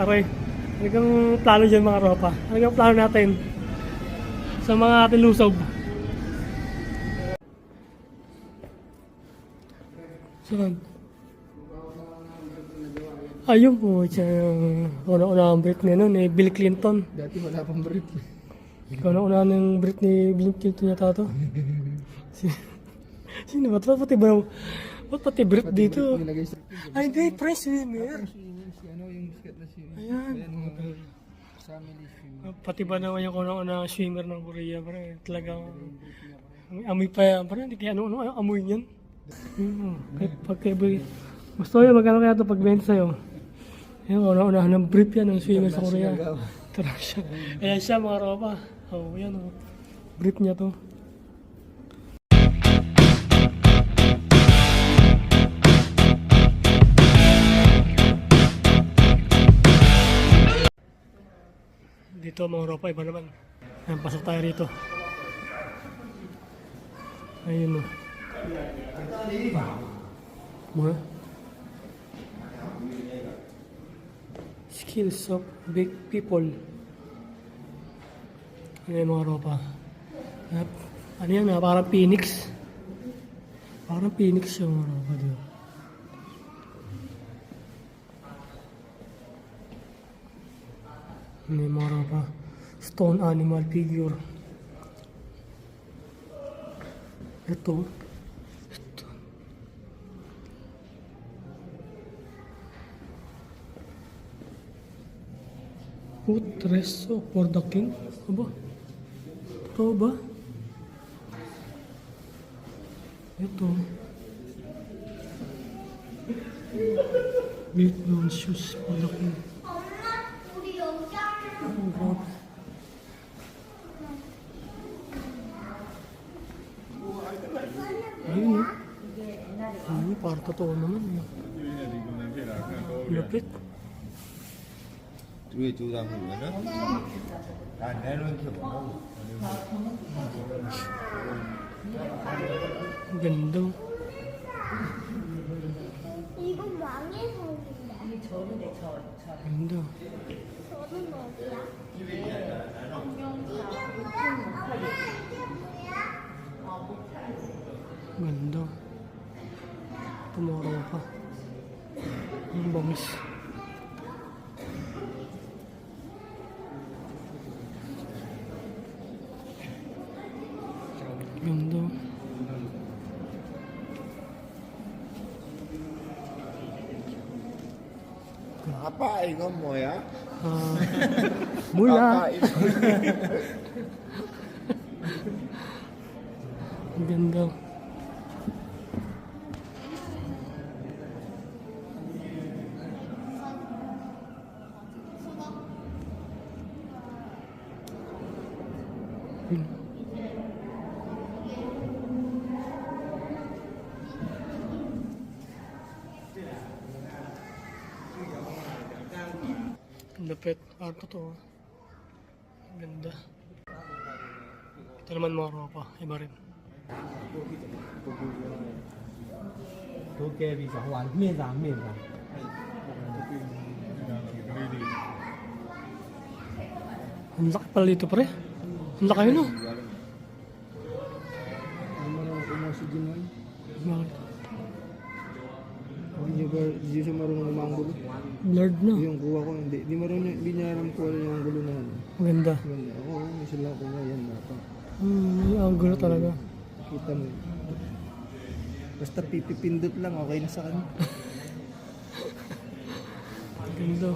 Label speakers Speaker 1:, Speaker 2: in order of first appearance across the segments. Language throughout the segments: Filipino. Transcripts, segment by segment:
Speaker 1: Aray, talagang plano dyan mga ropa. Talagang plano natin sa mga ating lusob. Saan? Ayun po, siya yung una-una ang brief niya noon, eh, Bill Clinton.
Speaker 2: Dati wala pang brief.
Speaker 1: Ikaw na una ng brief ni Bill Clinton yata to. Si- Sino ba? Ba't pati ba? Ba't pati brief dito? Ay, hindi, Prince Swimmer. Ayan.
Speaker 2: family swim.
Speaker 1: Pati ba naman yung una-una swimmer ng Korea, pre? Talagang amoy pa yan, pre. Hindi kaya ano, ano amoy niyan. Hmm, pag kay Boy, gusto yun, magkano kaya ito pagbenta sa'yo? Yan, una-una ng brief yan ng swimmer sa Korea. Tara siya. Ayan siya mga ropa. Oh, yan oh. Brief niya to. Dito mga ropa, iba naman. Ayan, pasok tayo rito. Ayun o. Mga skills of big people. Ayan mga ropa. At, ano yan ah, parang phoenix. Parang phoenix yung mga ropa dito. May mga ropa. Stone animal figure. Ito. Putreso for the king. Aba? Ito ba? Ito. Vietnam shoes for the king. 아까 또 얼마만 이렇게
Speaker 3: 두개 두다 보면은 내놓은 게 뭐고
Speaker 1: 근동
Speaker 4: 이건 왕의 성인데
Speaker 1: 아니
Speaker 4: 저는데 저 근동 저는 어디야? 이게 뭐야?
Speaker 1: 엄마 이게
Speaker 3: 뭐야? 근동 Tomorrow pa.
Speaker 1: Ang bangis.
Speaker 3: Ganda. Kapain ka mo
Speaker 1: ya? Uh, mula. Ang ganda. Totoo. Ang ganda. Ito naman mga ropa. Iba rin.
Speaker 2: Tokyo visa. Huwag. Mesa. Mesa.
Speaker 1: Ang laki pala dito pre. Ang laki
Speaker 2: yun oh.
Speaker 1: Bakit?
Speaker 2: Hindi siya marunong umanggulo.
Speaker 1: Blurred na.
Speaker 2: Yung Ganda. Oo, oh, isa lang ko nga yan. Napa.
Speaker 1: Hmm, yung angulo talaga.
Speaker 2: Kita mo. Basta pipipindot lang, okay na sa kanya.
Speaker 1: Ganda.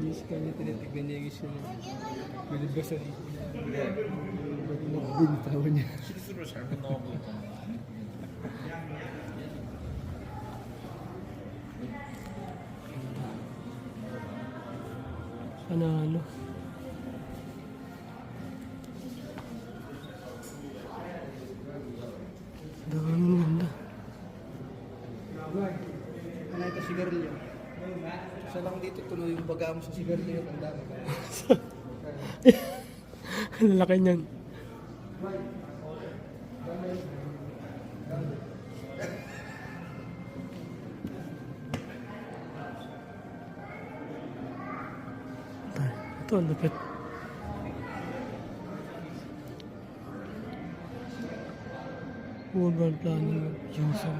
Speaker 2: Hindi kami tinitignan niya yung issue niya. Bilib ba sa
Speaker 3: dito? Bilib. Ba't nagbintaw niya? Susunod siya.
Speaker 1: Panalo. Dami ng ganda.
Speaker 2: Ano ito, sigarilyo? Isa lang dito, tuloy yung baga mo sa sigarilyo. Ang dami.
Speaker 1: Ang laki niyan. Ito, ang lupit. Urban planning of Johnson.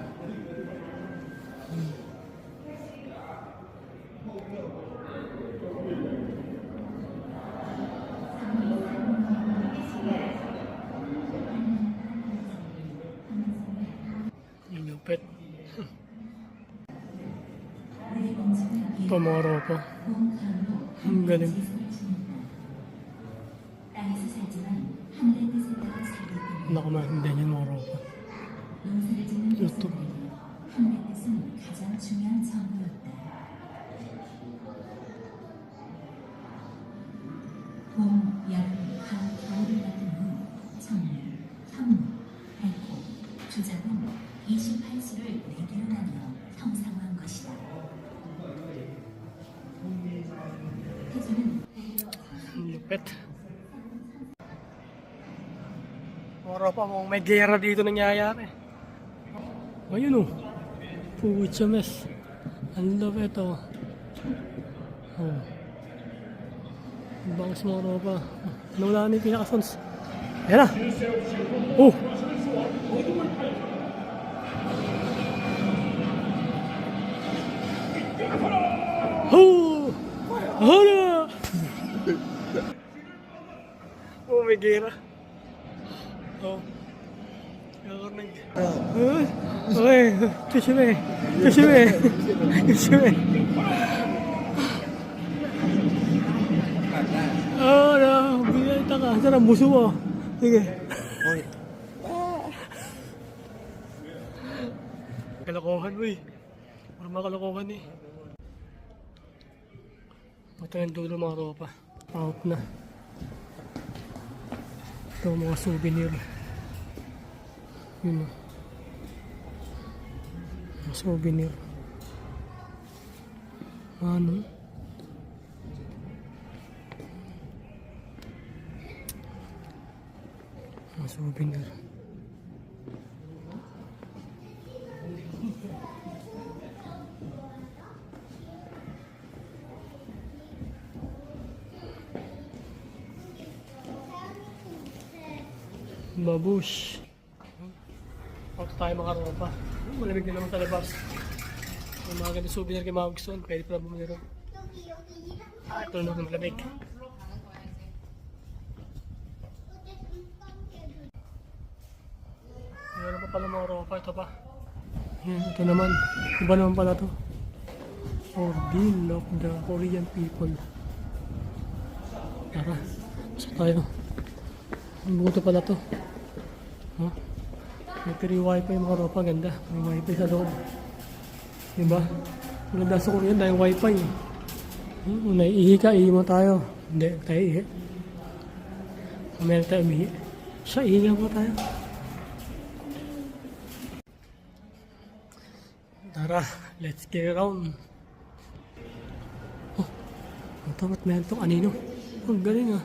Speaker 1: Ang lupit. Ito mga ropa. Ang galing.
Speaker 5: 너무 내년 모르고.
Speaker 1: Ang lupit. Moro pa mong may gera dito nangyayari. Ayun oh. Pucha mes. Ang lupit oh. Oh. Ang Bangas moro pa. Nawala na yung pinakasons. Ayan na. Oh. Gera. Oh. Nakakarnig. Oh. Okay. Kashime. Kashime. Kashime. Oh, na. Binayta ka. Sana buso mo. Sige. Kalokohan mo eh. Parang mga kalokohan eh. Ito yung dulo mga ropa. Out na. Ito mga souvenir. Yun o. Mga souvenir. Ano? Mga souvenir. Babush. Auto tayo mga ropa. Malamig din naman sa labas. Yung mga ganito souvenir kay mga gusto, pwede pala bumili ron. Ah, ito na malamig. Meron pa pala mga ropa, ito pa. Yan, ito naman. Iba naman pala to. Ordeal of the Korean people. Tara, sa tayo. Ang buto pala to. May wifi mga ropa, ganda. May wifi sa loob. Diba? Maganda sa Korean dahil wifi. Hmm, naiihi ka, ihi mo tayo. Hindi, tayo ihi. Meron tayo umihi. Siya, ihi mo tayo. Tara, let's get around. Oh, ito ba't meron itong anino? Ang galing ah.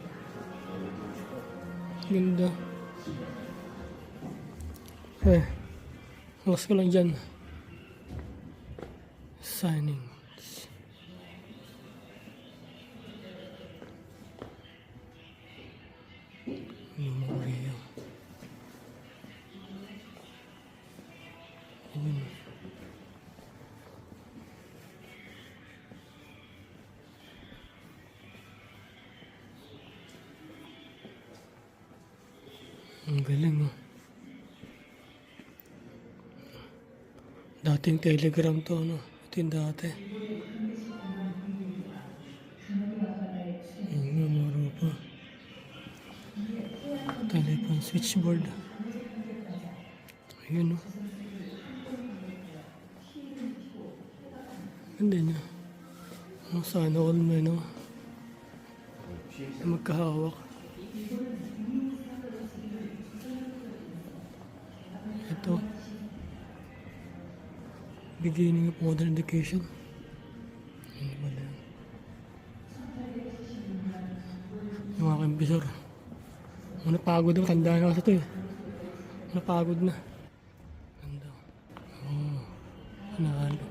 Speaker 1: Ganda. Eh, alas ko lang dyan. Signing. Ang galing oh. Dating telegram to ano. Ito yung dati. Yung memoro pa. Telephone switchboard. Ayun oh. Ganda niya. Oh, sana all men oh. Magkahawak. Beginning of modern education. Ano ba na? Yung aking bisor. Ano pagod na, tanda na kasi ito eh. Napagod na. Ganda. Oh, nanalo.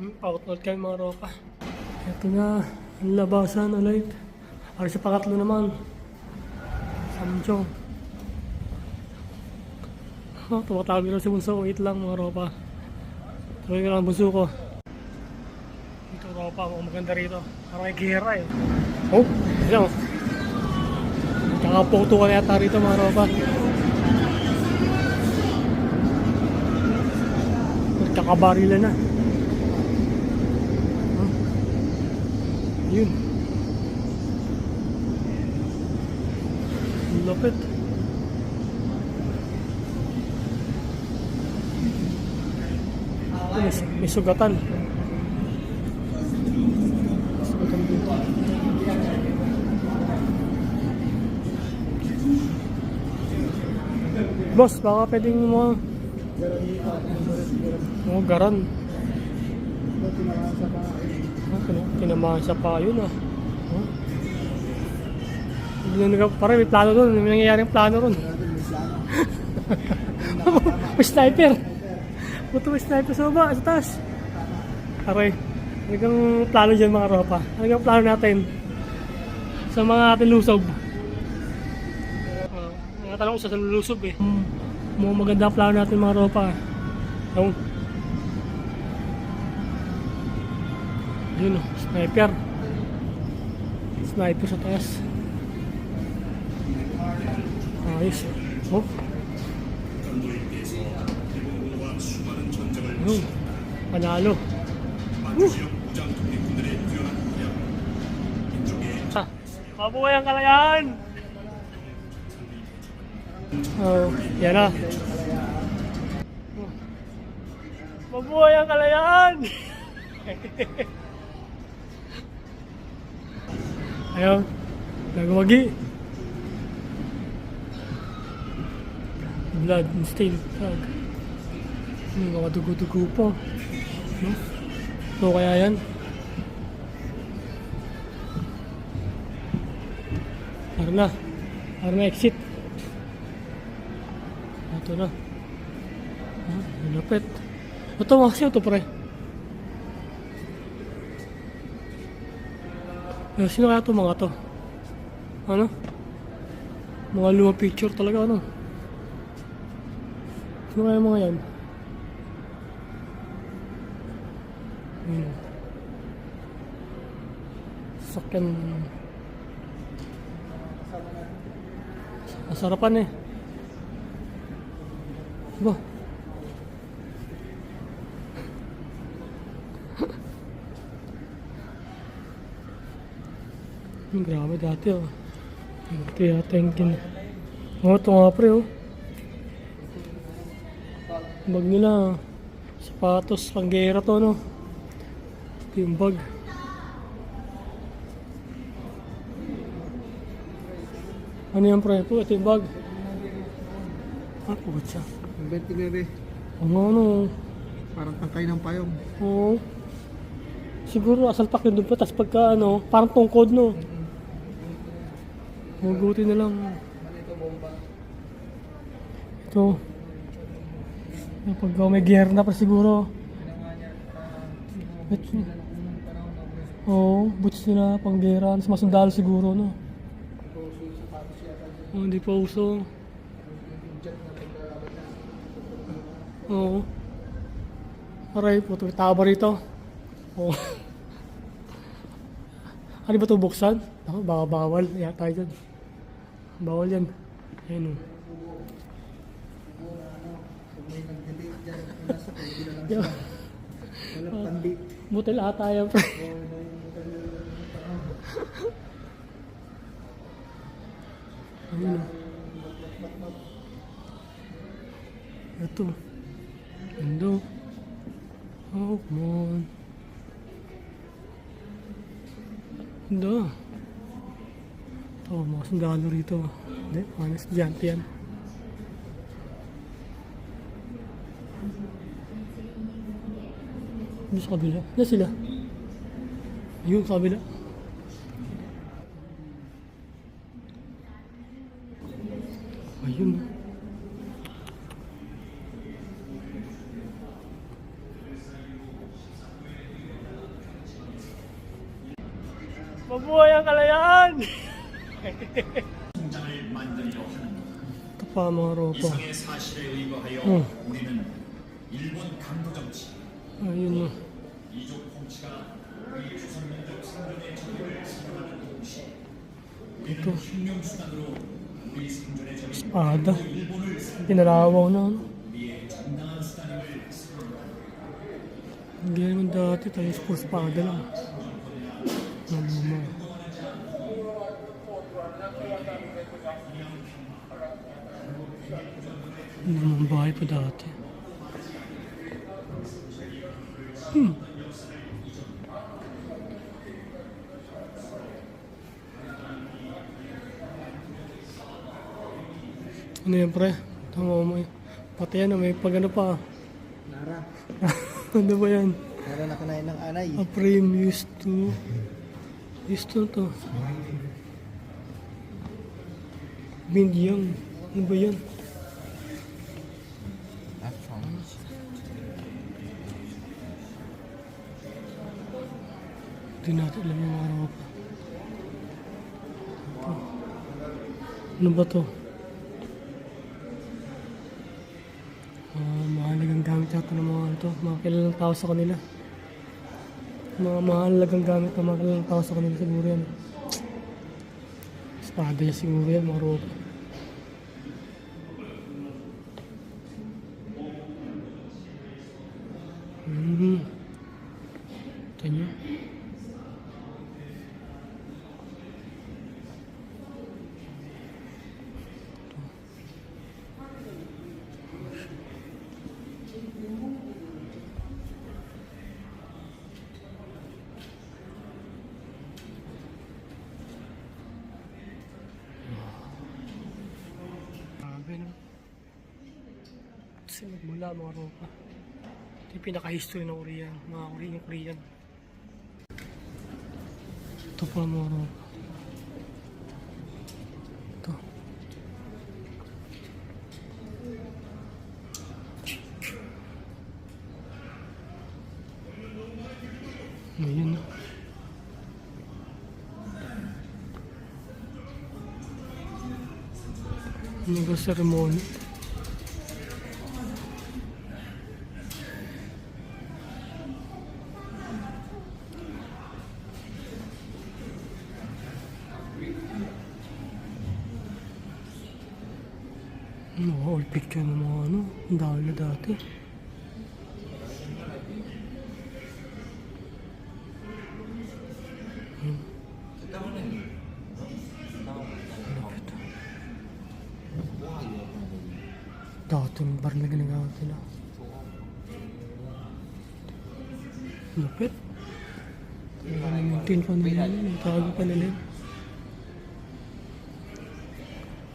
Speaker 1: Hmm, out-out kayo mga ropa. Ito na, ang labasan ulit. Para sa pangatlo naman. Samchong. Oh, tumatawag na si Bunso. Wait lang mga ropa. Tuloy ka lang bunso ko. Ito ropa, mukhang maganda rito. Parang may gera eh. Oh, yun. Kakapoto ka na yata rito mga ropa. Nagkakabarila na. Huh? Yun. Ang Lapit. May, may sugatan. Sugatan dito. Boss, baka pwedeng mo... Mga garan. Ah, tin- Tinamaan sa pa yun. Huh? Hindi na nag- Parang may plano doon. May nangyayaring plano ron. may sniper. Buto may sniper sa baba, sa taas. Aray. Talagang plano dyan mga ropa. Talagang plano natin. Sa mga ating lusob. Uh, mga tanong ko sa lusob eh. Hmm. Mga maganda plano natin mga ropa. Yung Yun oh, sniper. Sniper sa taas. Ayos. Oh. Panalo. Woo! Ah, mabuhay ang kalayaan! Oh, yan na. Mabuhay ang kalayaan! Ayaw, nagwagi. Blood and stain flag. May mga dugo-dugo pa. No? So kaya yan? Para na. Para na exit. Ito na. Ah, malapit. Ito, kasi ito pre. Eh, sino kaya ito mga to? Ano? Mga lumang picture talaga ano? Sino kaya mga yan? Hmm. Sakyan. Masarapan eh. Hmm, grabe dati oh. Dati yata yung kin... Oh, ito nga pre oh. Bag nila. Sapatos, panggera to no. Ito yung bag. Ano yan pre? Po, ito yung bag. Ah, putsa.
Speaker 2: Ang ventilator
Speaker 1: Ang ano.
Speaker 2: Parang tangkay ng payong.
Speaker 1: Oo. Siguro asalpak yun doon pa, tapos pagka ano, parang tungkod no. Maguti na lang. Ito. Pag may gear na pa siguro. Ito. Oo, boots nila, pang gera, mas masundalo siguro no. Oh, hindi pa uso. Oo. Aray po, taba rito. Oo. ano ba ito buksan? Ako, baka bawal. Yata dyan. Bawal yan. Ayun o. Yo,
Speaker 2: Walang pandi.
Speaker 1: Butil ata yan, Ayun o. Ito. Ganda. Oh, come on. Ganda. Ito, mga sundalo rito. Hindi, mga estudyante yan. Doon sa kabila. Na sila. Ayun, sa kabila. Mga ropa.
Speaker 6: 이상의 사실에 의거하여
Speaker 1: 응.
Speaker 6: 우리는 일본 강도 정치,
Speaker 1: Ayun na.
Speaker 6: 이족 통치가 우리 조선민족 생존의 정의를 선언하는 동시에 우리는 혁명 수단으로 우리 생존의 정의,
Speaker 1: Espada. Pinalawaw na ano.
Speaker 6: 우리의 정당한 수단임을 선언한다.
Speaker 1: Tayo sa espada lang. Ano Hindi naman bahay pa dati. Hmm. Ano yan pre? Tama mo eh. Pati yan, may pag ano pa.
Speaker 2: Nara.
Speaker 1: ano ba yan?
Speaker 2: Nara na kanain ng anay.
Speaker 1: A frame used to used to to Bingyang ano ba yan? Hindi natin alam yung araw pa. Ano ba to? Ah, mahalagang gamit yata ng mga ito. Mga kilalang tao sa kanila. Mga mahalagang gamit ng mga kilalang tao sa kanila siguro yan. Espada niya siguro yan, mga ropa. Hmm. Ito nyo. Grabe no. Kasi nagmula mga ropa. Ito yung pinaka-history ng Korean. Mga Korean, Korean. Ito pa mga ropa. Ito. Ayun na. Ano ba ceremony? Ano, all picture ng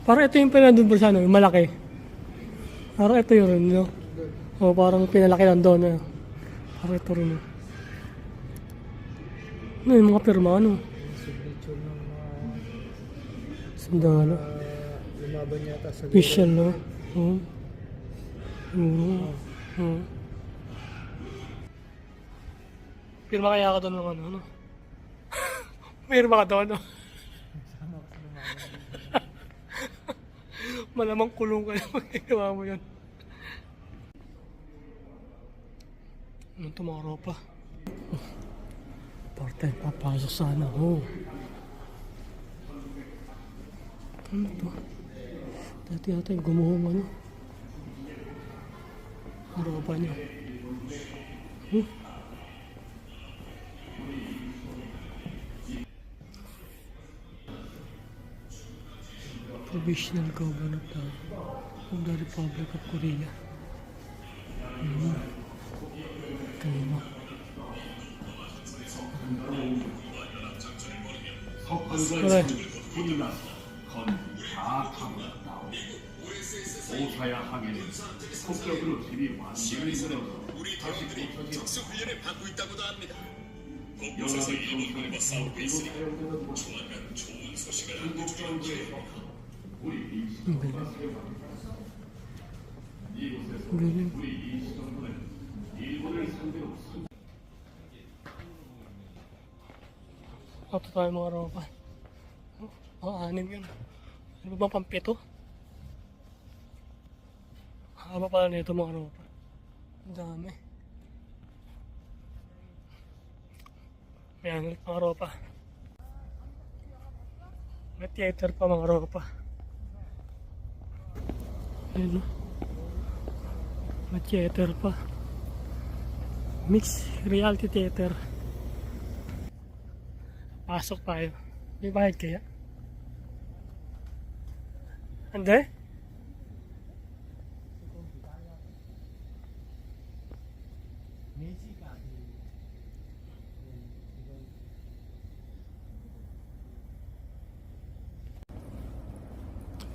Speaker 1: Parang ito yung pinandun pa sa ano, yung malaki. Parang ito yun no? O parang pinalaki lang doon, no? Parang ito rin, no? Ano yung mga pirma, ano?
Speaker 2: Signature ng lumaban yata sa
Speaker 1: Official, no? Oo. Oo. Oo. Pirma kaya ka doon ng ano, no? Pirma ka doon, no? Malamang kulong ka na pag ginawa mo yun. Ano ito mga ropa? Parte, papasok sana. Oh. Ano to? Dati yata yung gumuhong ano. Ropa niya. Hmm? Provisional Government uh, of the Republic of Korea. Mm. Kanino? 그래.
Speaker 6: 오사야 항해는 폭격으로 집이 완전히
Speaker 7: 우리 대원들이 특수 훈련을 받고 있다고도 합니다.
Speaker 6: 곳곳에서
Speaker 7: 곳곳에서 일본군과 싸우고 있으니 조만간 좋은 소식을 안겨주기를 바랍니다.
Speaker 1: Galing. Ito tayo mga ropa. Oh, anim yun. Ano ba pang pito? Haba pala nito mga ropa. Ang dami. Ayan mga ropa. May theater pa mga ropa. Ayun no. May theater pa. Mix reality theater. Pasok tayo. May bayad kaya? Hindi?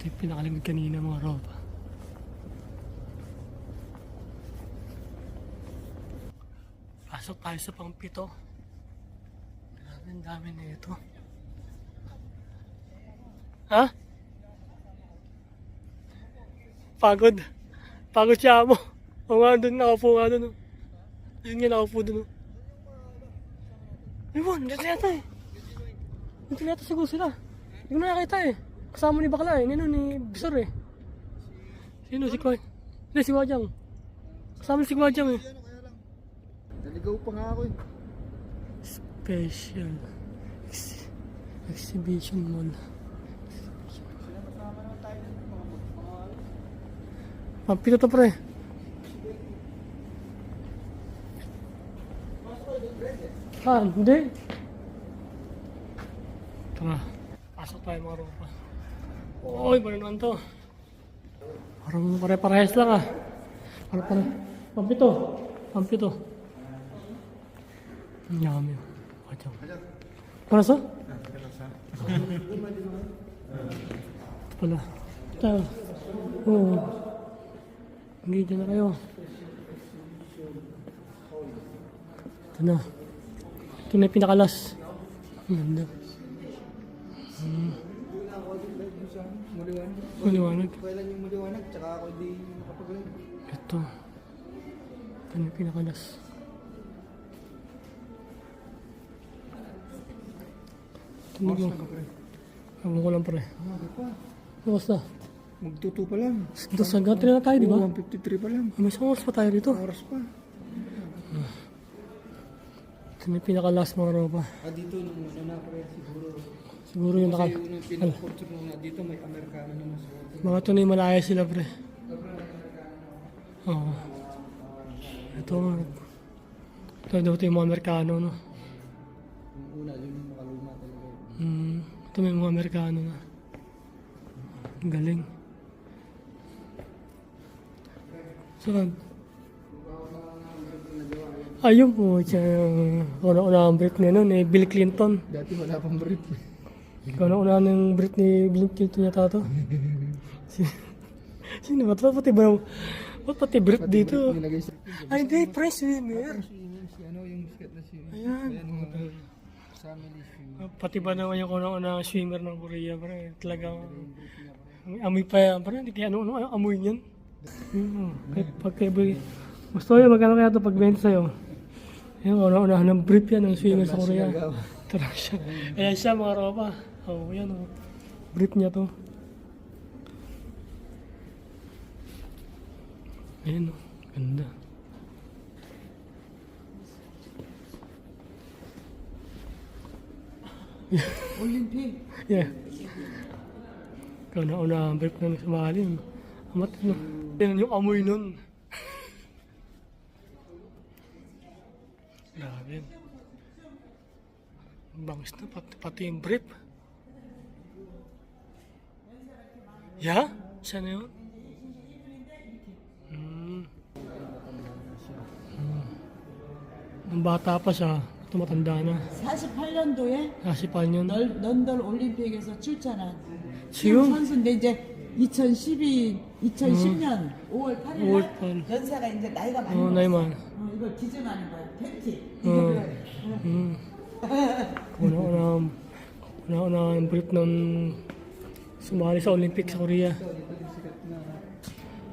Speaker 1: Ito yung pinakalimit kanina mga ropa. Pasok tayo sa pangpito. Ang dami na ito. Ha? Pagod. Pagod siya mo. O nga doon, nakaupo nga doon. oh. Ayun nga, nakaupo doon. oh. Ayun, dito yata eh. Dito yata siguro sila. Hindi ko na nakita eh. Kasama ni Bakla eh. Nino ni Bisor eh. Sino si Kwaj? Hindi, si Wajang. Kasama si Wajang eh.
Speaker 2: Naligaw pa nga ako eh.
Speaker 1: Special ex- Exhibition Mall. Pampito to pre. Ah, hindi. Tara. Pasok tayo mga ropa. Oy, ba naman to? Parang pare-parehas lang ah. Parang pare. Pampito. Pampito. Ang yummy. Wajang. Para sa? Ito pala. Ito. Oo. Hindi na kayo. Ito na. Ito na yung pinakalas. Ganda.
Speaker 2: Maliwanag.
Speaker 1: Maliwanag.
Speaker 2: Kailan yung maliwanag, tsaka ako di makapagaling.
Speaker 1: Ito. Ito na yung pinakalas. Ito na yung... Ewan ko lang pre.
Speaker 2: Umaga pa.
Speaker 1: Basta.
Speaker 2: Magtuto pa lang.
Speaker 1: Ito sa gantry na tayo, di ba?
Speaker 2: 153 pa lang.
Speaker 1: May isang oras pa tayo dito.
Speaker 2: Oras pa.
Speaker 1: Ito na yung pinaka-last mga ropa.
Speaker 2: Ah, dito nung ano na pre, siguro.
Speaker 1: Siguro yung naka...
Speaker 2: Kasi yung na dito, may Amerikano na mas
Speaker 1: Mga tunay malaya sila pre. Oo. Ito. Ito daw ito yung mga Amerikano no.
Speaker 2: Yung una, yung
Speaker 1: Hmm. Ito may mga Amerikano na. Galing. Saan? Ayun po, siya yung una-una ang brief niya noon, eh, Bill Clinton.
Speaker 2: Dati wala pang brief.
Speaker 1: Ikaw na una ng brief ni Bill Clinton yata to. Si- Sino ba? Ba't pati ba? Ba't pati brief dito? Ay, hindi, price swimmer.
Speaker 2: Si, si ano, yung sikat na si...
Speaker 1: Ayan.
Speaker 2: Family swim.
Speaker 1: Pati ba naman yung una-una swimmer ng Korea, pre? Talagang amoy pa yan, pre. Hindi kaya ano, ano, amoy niyan. Hmm, pag kaya gusto yun, magkano kaya ito pagbenta sa'yo? Yung una-una ng brief yan ng swimmer sa Korea. Tara siya. Ayan siya mga ropa. Oh, yan oh. Brief niya to. Ayan oh. Ganda.
Speaker 2: Olympic.
Speaker 1: Yeah. Ikaw na una ang brief na sumali. Amat no. Yan yung amoy nun. Grabe. Bangis na pati, pati yung brief. Yeah? Siya na yun? Hmm. Hmm. Nung bata pa siya, tumatanda na.
Speaker 8: 48년도에
Speaker 1: 48년.
Speaker 8: 런던 올림픽에서 출전한
Speaker 1: 지금?
Speaker 8: 선수인데 이제 2012, 2010년 5월 8일
Speaker 1: 5월
Speaker 8: 날
Speaker 1: 8일.
Speaker 8: 연세가 이제 나이가 많이
Speaker 1: 어,
Speaker 8: 먹었어.
Speaker 1: 나이만.
Speaker 8: 어, 이거 기증하는 거야. 팬티.
Speaker 1: 어.
Speaker 8: 이거
Speaker 1: Hmm. Brief ng sumali sa Olympic sa Korea.
Speaker 2: Ito, dito din sikat na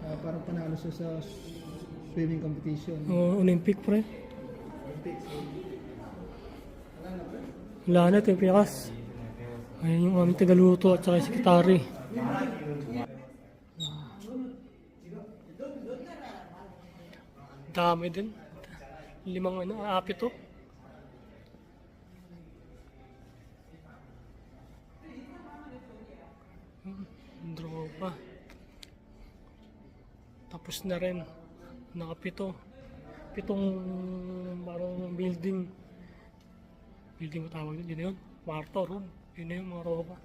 Speaker 2: ah, parang panalo siya sa swimming competition.
Speaker 1: Oh, Olympic pre. Wala na ito yung pinakas. Ayan yung aming tagaluto at saka sekretary. Dami din. Limang ano, api to. Hmm, Dropa. Tapos na rin. Nakapito. Pitong parang building. Building mo tawag yun. Yun yun. Kwarto, room. Yun na yung mga ropa.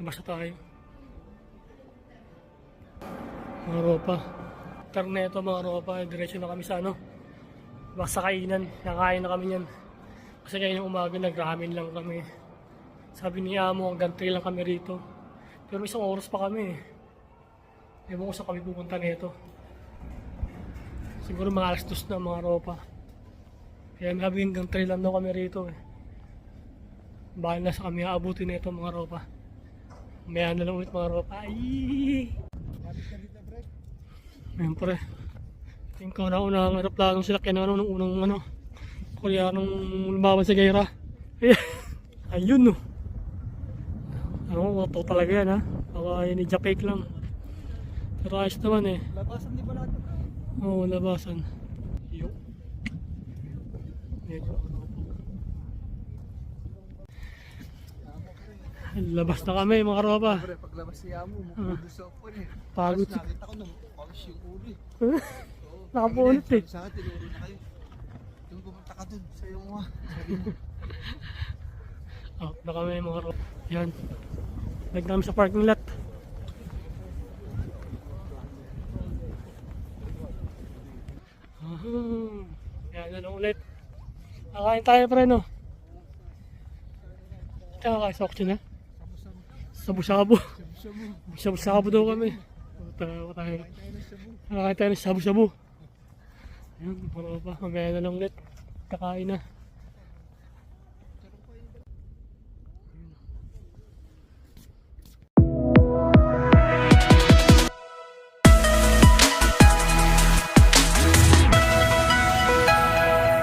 Speaker 1: Labas na tayo. Mga ropa. Interneto mga ropa. Diretso na kami sa ano. Basta kainan. Nakain na kami yan. Kasi kayo ng umaga nagramin lang kami. Sabi ni Amo, hanggang 3 lang kami rito. Pero isang oras pa kami eh. Ewan ko saan kami pupunta nito. Siguro mga alas dos na mga ropa. Kaya sabi hanggang 3 lang daw kami rito eh. Bahala na sa kami aabutin na ito mga ropa. Maya na lang ulit mga ropa. Ay! Ayun pre. Yung kauna-una ang aeroplanong sila kaya ano, nung unang ano, koreanong lumaban sa Gaira. Ayun no. Ano, auto talaga yan ha. Baka yun ni Japake lang. Pero ayos naman eh.
Speaker 2: Labasan di ba lahat?
Speaker 1: Oo, labasan. Labas na kami mga ropa.
Speaker 2: Pre, paglabas siya mo, mukudo sa upo eh.
Speaker 1: Pagod
Speaker 2: Tapos nakita ko nung pawis yung ulo eh.
Speaker 1: Nakapunit eh.
Speaker 2: Sa akin, tinuro na kayo. Doon pumunta ka dun sa iyong mga. Sabi niya.
Speaker 1: Out na kami mga ropa. Yan. Lag namin sa parking lot. Yan lang ulit. Kakain tayo pre no. Ito kakain sa auction na. Sabu-sabu. Sabu-sabu daw kami. Tawa tayo. Kakain tayo ng sabu-sabu. Yan, mga pa. Mamaya na lang ulit. Kakain na.